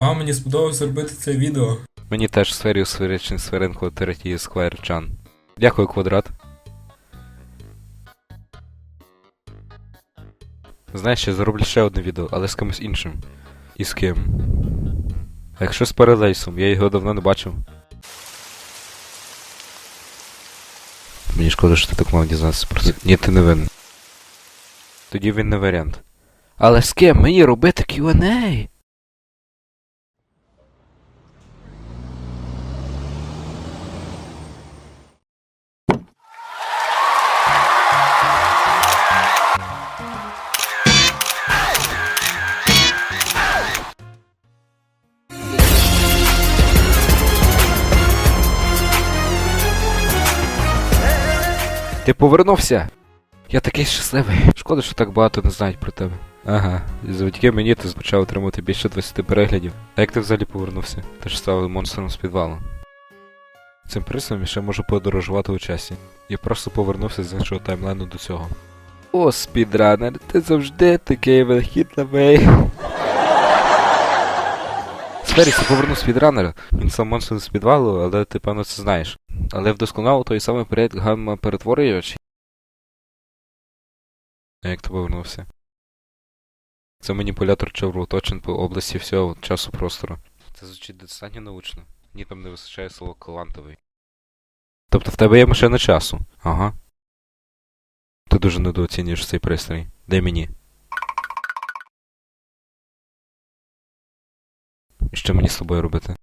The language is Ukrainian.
А мені сподобалось зробити це відео. Мені теж сферію сферичний сферинку теретії сквайрчан. Дякую, квадрат. Знаєш, я зроблю ще одне відео, але з кимось іншим. І з ким? А якщо з паралейсом, я його давно не бачив. Мені шкода, що ти так мав дізнатися про це. Ні, ти не винен. Тоді він не варіант. Але з ким мені робити Q&A? Ти повернувся? Я такий щасливий. Шкода, що так багато не знають про тебе. Ага, і завдяки мені ти почав отримувати більше 20 переглядів. А як ти взагалі повернувся? Ти ж став монстром з підвалу. Цим присом ще можу подорожувати у часі. Я просто повернувся з іншого таймлайну до цього. О, спідранер, ти завжди такий вихідливий. Сферіс, повернув спідранера. Він сам монстр з підвалу, але ти певно це знаєш. Але вдосконалив той самий проєкт гамма перетворювач. А як ти повернувся? Це маніпулятор чавроточин по області всього часу простору. Це звучить достатньо научно. Мені там не вистачає слово квантовий. Тобто в тебе є машина часу? Ага. Ти дуже недооцінюєш цей пристрій. Дай мені. Що мені з тобою робити?